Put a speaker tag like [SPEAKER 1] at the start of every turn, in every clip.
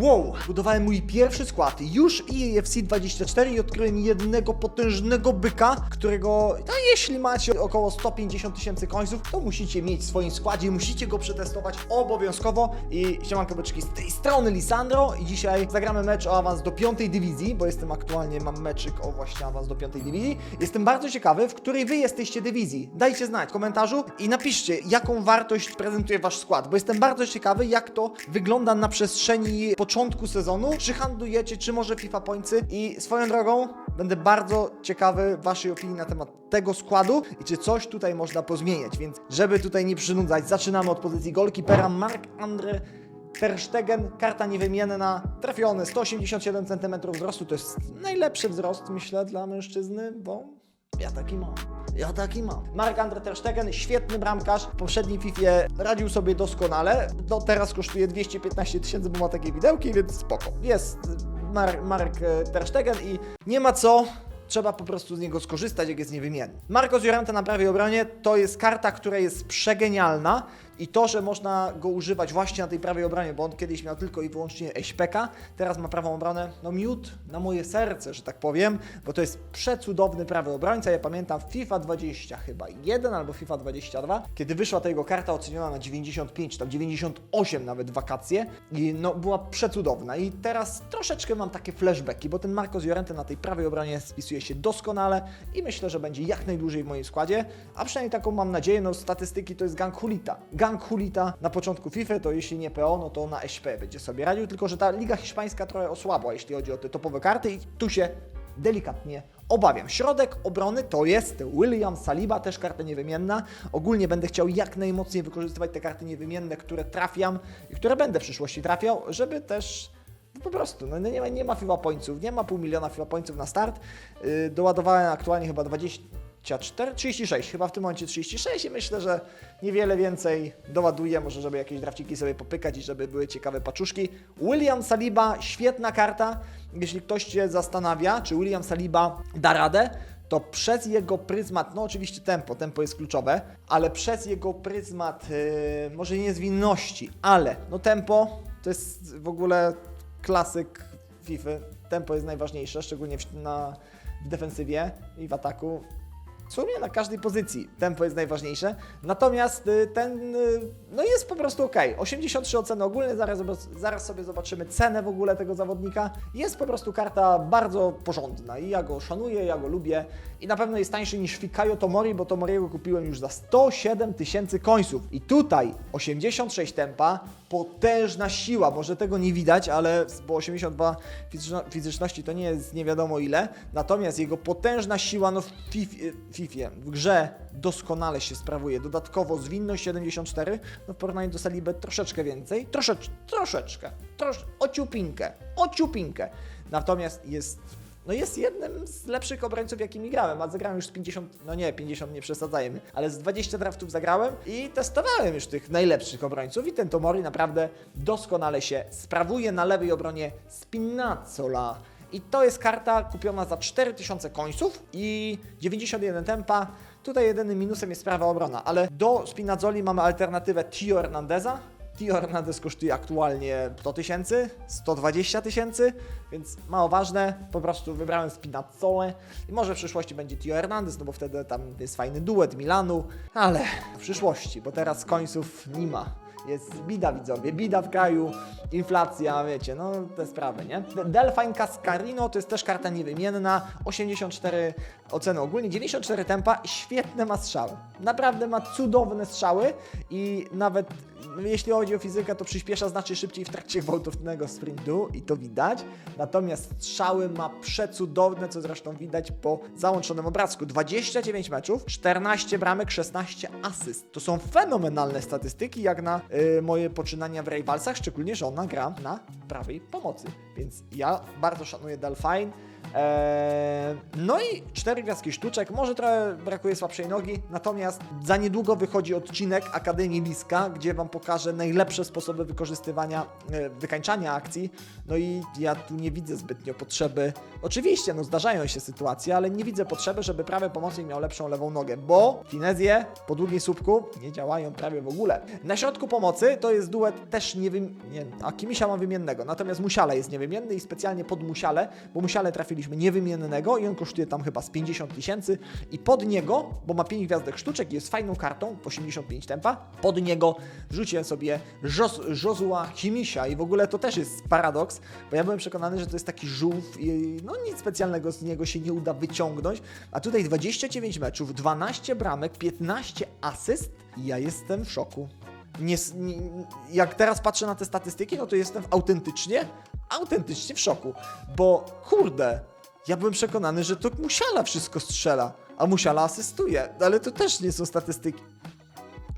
[SPEAKER 1] Wow, budowałem mój pierwszy skład już i EFC 24 i odkryłem jednego potężnego byka, którego, no jeśli macie około 150 tysięcy końców, to musicie mieć w swoim składzie, musicie go przetestować obowiązkowo i siemanko beczki, z tej strony Lisandro i dzisiaj zagramy mecz o awans do piątej dywizji, bo jestem aktualnie, mam meczyk o właśnie awans do piątej dywizji. Jestem bardzo ciekawy, w której wy jesteście dywizji. Dajcie znać w komentarzu i napiszcie, jaką wartość prezentuje wasz skład, bo jestem bardzo ciekawy, jak to wygląda na przestrzeni początku sezonu, czy handlujecie, czy może FIFA Pointsy. I swoją drogą będę bardzo ciekawy waszej opinii na temat tego składu i czy coś tutaj można pozmieniać, więc żeby tutaj nie przynudzać, zaczynamy od pozycji golkipera Mark Andre Ter Stegen, karta niewymienna, trafiony, 187 cm wzrostu, to jest najlepszy wzrost, myślę, dla mężczyzny, bo ja taki mam. Ja taki mam. Mark Andre Ter Stegen, świetny bramkarz. W poprzedniej FIFA radził sobie doskonale. No teraz kosztuje 215 tysięcy, bo ma takie widełki, więc spoko. Jest Mar Mark e, Ter Stegen i nie ma co. Trzeba po prostu z niego skorzystać, jak jest niewymienny. Marco Llorente na prawej obronie to jest karta, która jest przegenialna i to, że można go używać właśnie na tej prawej obronie, bo on kiedyś miał tylko i wyłącznie SPK, teraz ma prawą obronę, no miód na moje serce, że tak powiem, bo to jest przecudowny prawy obrońca. Ja pamiętam FIFA 20 chyba 1 albo FIFA 22, kiedy wyszła ta jego karta oceniona na 95, tam 98 nawet wakacje i no była przecudowna i teraz troszeczkę mam takie flashbacki, bo ten Marco Llorente na tej prawej obronie spisuje się doskonale i myślę, że będzie jak najdłużej w moim składzie, a przynajmniej taką mam nadzieję, no statystyki to jest gang Hulita. Gang Hulita na początku FIFA to jeśli nie PO, no to na SP będzie sobie radził, tylko że ta liga hiszpańska trochę osłabła, jeśli chodzi o te topowe karty i tu się delikatnie obawiam. Środek obrony to jest William Saliba, też karta niewymienna. Ogólnie będę chciał jak najmocniej wykorzystywać te karty niewymienne, które trafiam i które będę w przyszłości trafiał, żeby też no po prostu, no nie ma, nie ma FIBA pońców, nie ma pół miliona FIBA pońców na start. Yy, doładowałem aktualnie chyba 24, 36, chyba w tym momencie 36 i myślę, że niewiele więcej doładuję, może żeby jakieś drafciki sobie popykać i żeby były ciekawe paczuszki. William Saliba, świetna karta. Jeśli ktoś się zastanawia, czy William Saliba da radę, to przez jego pryzmat, no oczywiście tempo, tempo jest kluczowe, ale przez jego pryzmat, yy, może nie zwinności, ale no tempo to jest w ogóle klasyk FIFA. Tempo jest najważniejsze, szczególnie w, na, w defensywie i w ataku. W sumie na każdej pozycji tempo jest najważniejsze. Natomiast y, ten y, no jest po prostu ok. 83 oceny ogólne, zaraz, zaraz sobie zobaczymy cenę w ogóle tego zawodnika. Jest po prostu karta bardzo porządna i ja go szanuję, ja go lubię i na pewno jest tańszy niż Fikayo Tomori, bo Tomoriego kupiłem już za 107 tysięcy końców. I tutaj 86 tempa, potężna siła, może tego nie widać, ale bo 82 fizyczno- fizyczności to nie jest nie wiadomo ile, natomiast jego potężna siła no w FIFA, FIFA w grze doskonale się sprawuje. Dodatkowo zwinność 74, no w porównaniu do Saliby troszeczkę więcej, troszecz, troszeczkę, trosz, ociupinkę, ociupinkę. Natomiast jest no jest jednym z lepszych obrońców, jakimi grałem, a zagrałem już z 50, no nie, 50 nie przesadzajmy, ale z 20 draftów zagrałem i testowałem już tych najlepszych obrońców i ten Tomori naprawdę doskonale się sprawuje na lewej obronie Spinazzola. I to jest karta kupiona za 4000 końców i 91 tempa. Tutaj jedynym minusem jest prawa obrona, ale do Spinazzoli mamy alternatywę Tio Hernandeza, Tio Hernandez kosztuje aktualnie 100 tysięcy, 120 tysięcy, więc mało ważne, po prostu wybrałem Spinazzolę i może w przyszłości będzie Tio Hernandez, no bo wtedy tam jest fajny duet Milanu, ale w przyszłości, bo teraz końców nie ma. Jest bida widzowie, bida w kraju, inflacja, wiecie, no te sprawy, nie? Delfine Cascarino to jest też karta niewymienna, 84 oceny ogólnie, 94 tempa, świetne ma strzały. Naprawdę ma cudowne strzały i nawet no, jeśli chodzi o fizykę, to przyspiesza znacznie szybciej w trakcie gwałtownego sprintu i to widać. Natomiast strzały ma przecudowne, co zresztą widać po załączonym obrazku. 29 meczów, 14 bramek, 16 asyst. To są fenomenalne statystyki, jak na moje poczynania w Rivalsach, szczególnie, że ona gra na prawej pomocy. Więc ja bardzo szanuję Delfine. Eee, no i cztery gwiazdki sztuczek, może trochę brakuje słabszej nogi, natomiast za niedługo wychodzi odcinek Akademii Liska, gdzie Wam pokażę najlepsze sposoby wykorzystywania, e, wykańczania akcji. No i ja tu nie widzę zbytnio potrzeby. Oczywiście, no zdarzają się sytuacje, ale nie widzę potrzeby, żeby prawy pomocnik miał lepszą lewą nogę, bo finezje po długim słupku nie działają prawie w ogóle. Na środku pomocy to jest duet też niewymien... A Kimisia ma wymiennego, natomiast Musiale jest niewymienny i specjalnie pod Musiale, bo Musiale trafiliśmy niewymiennego i on kosztuje tam chyba z 50 tysięcy i pod niego, bo ma 5 gwiazdek sztuczek i jest fajną kartą, 85 tempa, pod niego wrzuciłem sobie Jos Josua Kimisia i w ogóle to też jest paradoks, bo ja byłem przekonany, że to jest taki żółw i no nic specjalnego z niego się nie uda wyciągnąć, a tutaj 29 meczów, 12 bramek, 15 asyst i ja jestem w szoku. Nie, nie, jak teraz patrzę na te statystyki, no to jestem autentycznie, autentycznie w szoku, bo kurde, ja byłem przekonany, że to Musiala wszystko strzela, a Musiala asystuje, ale to też nie są statystyki.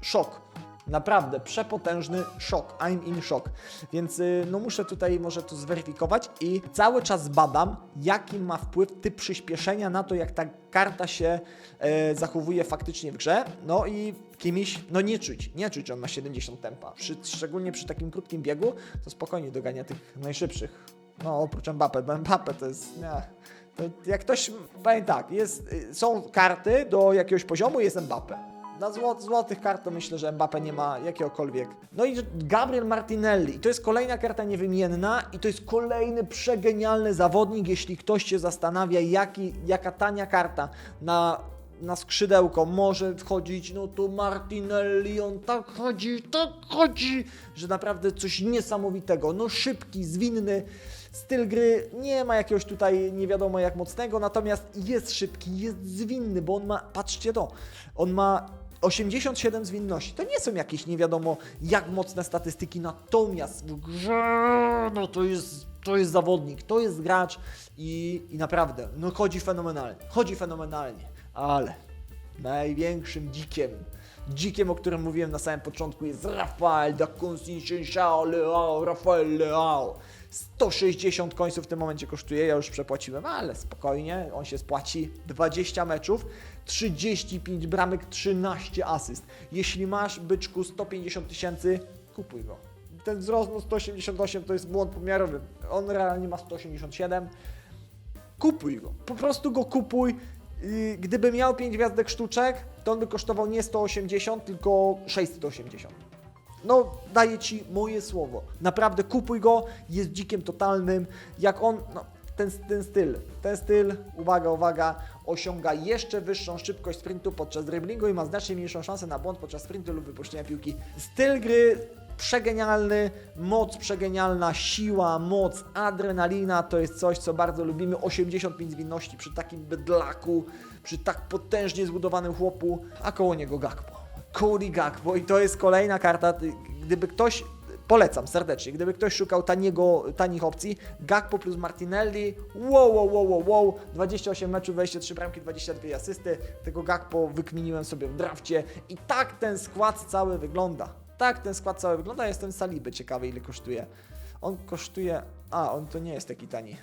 [SPEAKER 1] Szok. Naprawdę, przepotężny szok. I'm in shock. Więc y, no muszę tutaj może to zweryfikować i cały czas badam, jaki ma wpływ typ przyspieszenia na to, jak ta karta się e, zachowuje faktycznie w grze. No i kimś, no nie czuć, nie czuć, on ma 70 tempa. Przy, szczególnie przy takim krótkim biegu, to spokojnie dogania tych najszybszych. No oprócz Mbappe, bo Mbappe to jest, nie, to jak ktoś, powiem tak, jest, są karty do jakiegoś poziomu, jest Mbappe. Na zło, złotych kart to myślę, że Mbappe nie ma jakiegokolwiek. No i Gabriel Martinelli. To jest kolejna karta niewymienna i to jest kolejny przegenialny zawodnik, jeśli ktoś się zastanawia, jaki, jaka tania karta na, na skrzydełko może wchodzić, no to Martinelli, on tak chodzi, tak chodzi, że naprawdę coś niesamowitego. No szybki, zwinny, styl gry nie ma jakiegoś tutaj nie wiadomo jak mocnego, natomiast jest szybki, jest zwinny, bo on ma, patrzcie to, on ma 87 zwinności. To nie są jakieś nie wiadomo jak mocne statystyki, natomiast w grze no to jest, to jest zawodnik, to jest gracz i, i naprawdę, no chodzi fenomenalnie, chodzi fenomenalnie, ale największym dzikiem, dzikiem, o którym mówiłem na samym początku jest Rafael da Conceição Leao, Rafael Leao. 160 końców w tym momencie kosztuje, ja już przepłaciłem, ale spokojnie, on się spłaci. 20 meczów, 35 bramek, 13 asyst. Jeśli masz, byczku, 150 tysięcy, kupuj go. Ten wzrost no 188 to jest błąd pomiarowy. On realnie ma 187 kupuj go. Po prostu go kupuj. Yy, Gdyby miał 5 gwiazdek sztuczek, to on by kosztował nie 180, tylko 680. No, daję ci moje słowo. Naprawdę kupuj go, jest dzikiem totalnym. Jak on, no, ten, ten styl, ten styl, uwaga, uwaga, osiąga jeszcze wyższą szybkość sprintu podczas driblingu i ma znacznie mniejszą szansę na błąd podczas sprintu lub wypuszczenia piłki. Styl gry przegenialny, moc przegenialna, siła, moc, adrenalina to jest coś, co bardzo lubimy. 85 zwinności przy takim bydlaku, przy tak potężnie zbudowanym chłopu, a koło niego Gakpo. Cody Gakpo i to jest kolejna karta, gdyby ktoś, polecam serdecznie, gdyby ktoś szukał taniego, tanich opcji, Gakpo plus Martinelli, wow, wow, wow, wow, wow, 28 meczów, 23 bramki, 22 asysty, tego Gakpo wykminiłem sobie w drafcie i tak ten skład cały wygląda. Tak ten skład cały wygląda, jestem Saliby, ciekawy ile kosztuje. On kosztuje, a on to nie jest taki tani.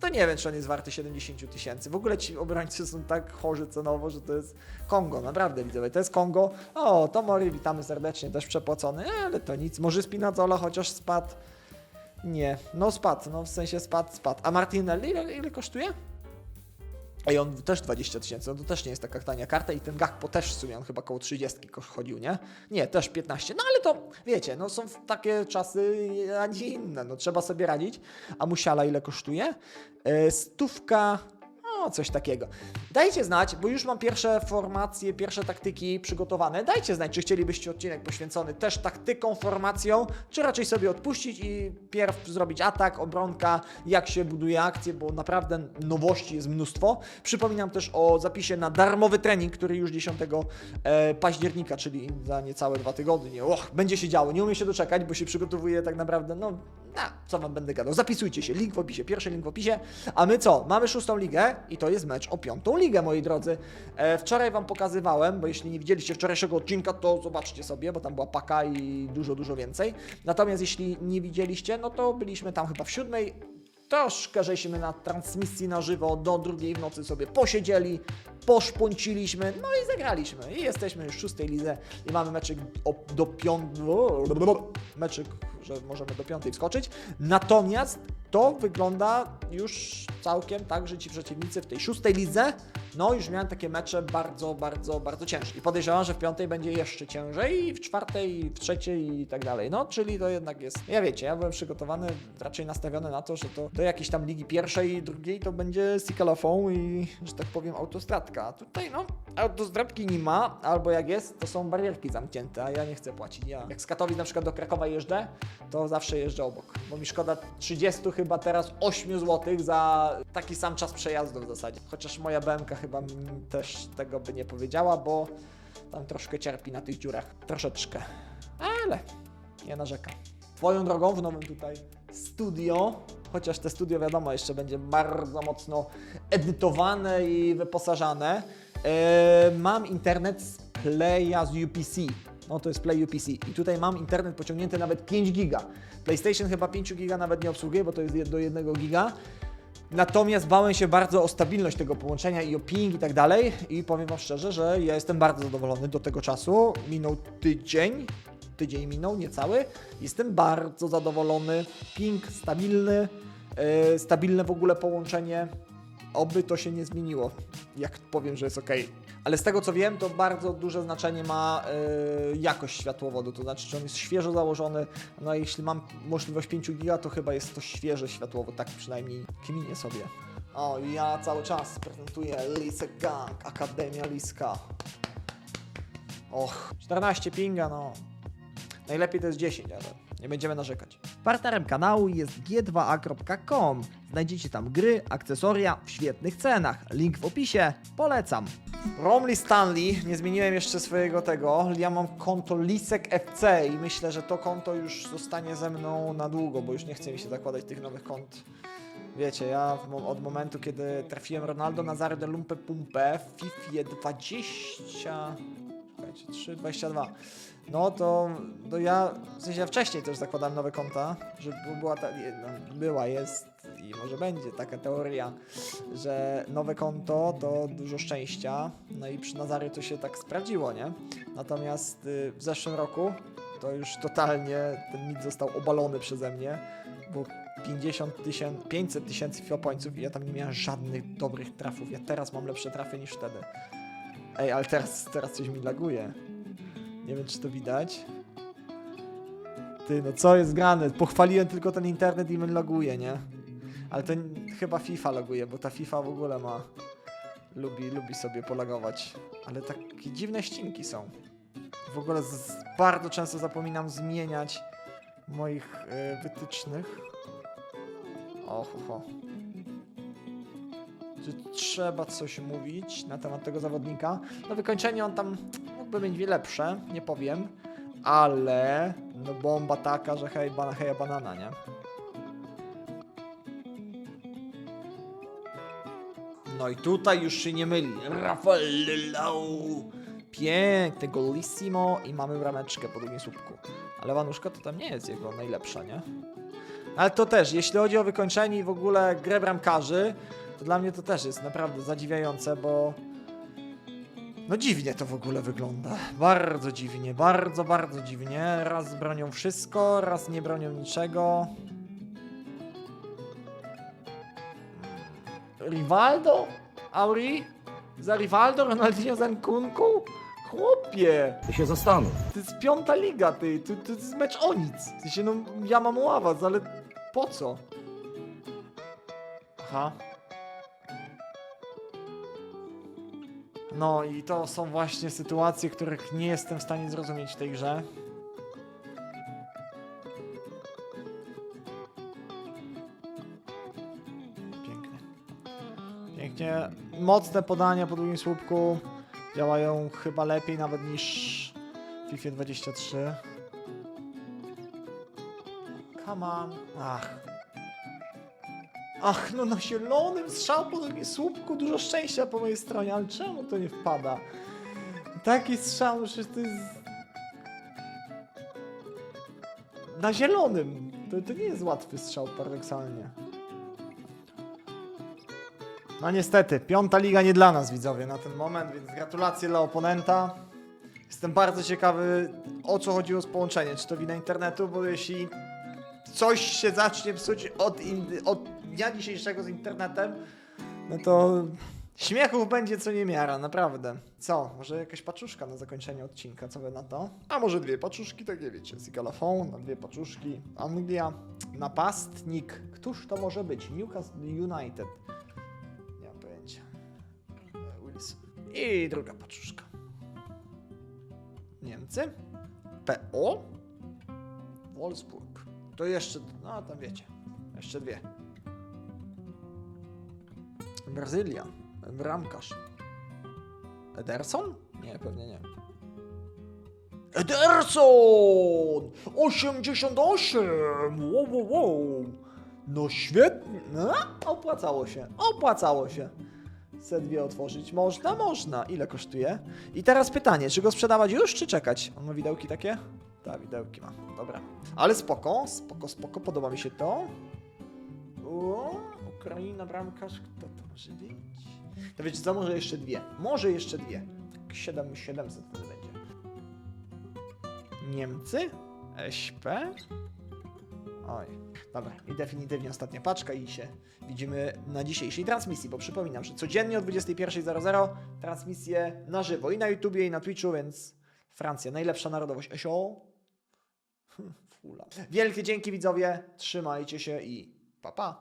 [SPEAKER 1] To nie wiem, czy on jest warty 70 tysięcy. W ogóle ci obrońcy są tak chorzy cenowo, że to jest Kongo, naprawdę widzowie, to jest Kongo. O, Tomori, witamy serdecznie, też przepłacony, ale to nic. Może Spinazzola chociaż spadł. Nie, no spadł, no w sensie spadł, spadł. A Martinelli ile, ile kosztuje? Ej, on też 20 tysięcy, no to też nie jest taka tania karta i ten Gakpo też w sumie, on chyba koło 30 kosz- chodził, nie? Nie, też 15, no ale to, wiecie, no są takie czasy, a nie inne, no trzeba sobie radzić. A Musiala ile kosztuje? E, stówka, no coś takiego. Dajcie znać, bo już mam pierwsze formacje, pierwsze taktyki przygotowane. Dajcie znać, czy chcielibyście odcinek poświęcony też taktyką, formacją, czy raczej sobie odpuścić i pierw zrobić atak, obronka, jak się buduje akcje, bo naprawdę nowości jest mnóstwo. Przypominam też o zapisie na darmowy trening, który już 10 e, października, czyli za niecałe dwa tygodnie. Och, będzie się działo, nie umiem się doczekać, bo się przygotowuję tak naprawdę, no, a, co wam będę gadał. Zapisujcie się, link w opisie, pierwszy link w opisie. A my co? Mamy szóstą ligę i to jest mecz o piątą ligę, moi drodzy. E, wczoraj wam pokazywałem, bo jeśli nie widzieliście wczorajszego odcinka, to zobaczcie sobie, bo tam była paka i dużo, dużo więcej. Natomiast jeśli nie widzieliście, no to byliśmy tam chyba w siódmej troszkę żeśmy na transmisji na żywo do drugiej w nocy sobie posiedzieli, poszponciliśmy, no i zagraliśmy. I jesteśmy już w szóstej lidze i mamy meczek o, do piątej, meczek, że możemy do piątej wskoczyć. Natomiast to wygląda już całkiem tak, że ci przeciwnicy w tej szóstej lidze, no już miałem takie mecze bardzo, bardzo, bardzo ciężkie. I podejrzewam, że w piątej będzie jeszcze ciężej, i w czwartej, i w trzeciej i tak dalej. No, czyli to jednak jest, ja wiecie, ja byłem przygotowany, raczej nastawiony na to, że to do jakiejś tam ligi pierwszej i drugiej to będzie Sikalafon i, że tak powiem, autostradka. A tutaj, no, autostradki nie ma, albo jak jest, to są barierki zamknięte, a ja nie chcę płacić. Ja, jak z Katowic na przykład do Krakowa jeżdżę, to zawsze jeżdżę obok, bo mi szkoda 30 chyba teraz 8 zł za taki sam czas przejazdu w zasadzie. Chociaż moja BMK chyba też tego by nie powiedziała, bo tam troszkę cierpi na tych dziurach. Troszeczkę. Ale nie narzekam. Swoją drogą w nowym tutaj studio, chociaż te studio wiadomo jeszcze będzie bardzo mocno edytowane i wyposażane, e, mam internet z Playa z UPC. No to jest Play UPC. I tutaj mam internet pociągnięty nawet 5 giga. PlayStation chyba 5 giga nawet nie obsługuje, bo to jest do 1 giga. Natomiast bałem się bardzo o stabilność tego połączenia i o ping i tak dalej. I powiem Wam szczerze, że ja jestem bardzo zadowolony do tego czasu. Minął tydzień, tydzień minął, niecały. Jestem bardzo zadowolony. Ping stabilny, yy, stabilne w ogóle połączenie. Oby to się nie zmieniło, jak powiem, że jest ok. Ale z tego co wiem, to bardzo duże znaczenie ma yy, jakość światłowodu, to znaczy, czy on jest świeżo założony. No a jeśli mam możliwość 5 giga, to chyba jest to świeży światłowód, tak przynajmniej kminię sobie. O, i ja cały czas prezentuję Lisek Gang, Akademia Liska. Och, 14 pinga, no. Najlepiej to jest 10, ale nie będziemy narzekać.
[SPEAKER 2] Partnerem kanału jest g2a.com. Znajdziecie tam gry, akcesoria w świetnych cenach. Link w opisie. Polecam.
[SPEAKER 1] Romley Stanley, nie zmieniłem jeszcze swojego tego. Ja mam konto Lisek FC i myślę, że to konto już zostanie ze mną na długo, bo już nie chce mi się zakładać tych nowych kont. Wiecie, ja od momentu, kiedy trafiłem Ronaldo Nazario de Lumpe Pumpe w FIFA 20... Czekajcie, 3, 22. No to, to ja, w sensie ja wcześniej też zakładałem nowe konta, żeby była ta, no, była, jest i może będzie taka teoria, że nowe konto to dużo szczęścia, no i przy Nazary to się tak sprawdziło, nie? Natomiast y, w zeszłym roku to już totalnie ten mit został obalony przeze mnie, bo 50 tysięcy, 500 tysięcy FIFA pońców i ja tam nie miałem żadnych dobrych trafów. Ja teraz mam lepsze trafy niż wtedy. Ej, ale teraz, teraz coś mi laguje. Nie wiem, czy to widać. Ty, no co jest grane? Pochwaliłem tylko ten internet i mi laguje, nie? Ale to chyba FIFA laguje, bo ta FIFA w ogóle ma... Lubi, lubi sobie polagować. Ale takie dziwne ścinki są. W ogóle z, bardzo często zapominam zmieniać moich y, wytycznych. O, ho. Że trzeba coś mówić na temat tego zawodnika. No wykończenie on tam mógłby mieć lepsze, nie powiem. Ale no bomba taka, że hej, bana, hej, banana, nie? No i tutaj już się nie myli. Rafael Leao. Piękne, golissimo i mamy brameczkę po drugim słupku. Ale Wanuszka to tam nie jest jego najlepsza, nie? Ale to też, jeśli chodzi o wykończenie i w ogóle grę bramkarzy, to dla mnie to też jest naprawdę zadziwiające, bo no dziwnie to w ogóle wygląda. Bardzo dziwnie, bardzo, bardzo dziwnie. Raz bronią wszystko, raz nie bronią niczego. Rivaldo? Auri? Za Rivaldo? Ronaldinho za Nkunku? Chłopie!
[SPEAKER 3] To się zastanów.
[SPEAKER 1] To jest piąta liga, ty. To, to jest mecz o nic. W sensie, no, ja mam ławat, ale po co? Aha. No i to są właśnie sytuacje, których nie jestem w stanie zrozumieć w tej grze. Pięknie. Pięknie. Mocne podania po drugim słupku działają chyba lepiej nawet niż w FIFA 23. Come on. Ach. Ach, no na zielonym strzał po drugim słupku, dużo szczęścia po mojej stronie, ale czemu to nie wpada? Taki strzał, że to jest... Na zielonym. To, to nie jest łatwy strzał, paradoksalnie. No niestety, piąta liga nie dla nas widzowie na ten moment, więc gratulacje dla oponenta. Jestem bardzo ciekawy o co chodziło z połączeniem, czy to wina internetu, bo jeśli coś się zacznie psuć od, od dnia dzisiejszego z internetem, no to śmiechów będzie co niemiara, naprawdę. Co, może jakaś paczuszka na zakończenie odcinka, co wy na to? A może dwie paczuszki, tak wiecie, Sigalafon, na dwie paczuszki, Anglia, napastnik, któż to może być? Newcastle United. Nie mam pojęcia. Wilson. I druga paczuszka. Niemcy. PO. Wolfsburg. To jeszcze, no tam wiecie, jeszcze dwie. Brazylia. Bramkarz. Ederson? Nie, pewnie nie. Ederson! 88! Wow, wow, wow. No świetnie. No, opłacało się. Opłacało się. Se dwie otworzyć. Można, można. Ile kosztuje? I teraz pytanie, czy go sprzedawać już, czy czekać? On ma widełki takie? Tak, widełki ma. Dobra. Ale spoko, spoko, spoko. Podoba mi się to. O, Ukraina, bramkarz. Kto to może być? To wiecie co, może jeszcze dwie. Może jeszcze dwie. 7, 700 wtedy będzie. Niemcy? SP? Oj. Dobra, i definitywnie ostatnia paczka i się widzimy na dzisiejszej transmisji, bo przypominam, że codziennie o 21.00 transmisje na żywo i na YouTubie i na Twitchu, więc Francja, najlepsza narodowość. Esio? Fula. Wielkie dzięki widzowie, trzymajcie się i pa pa.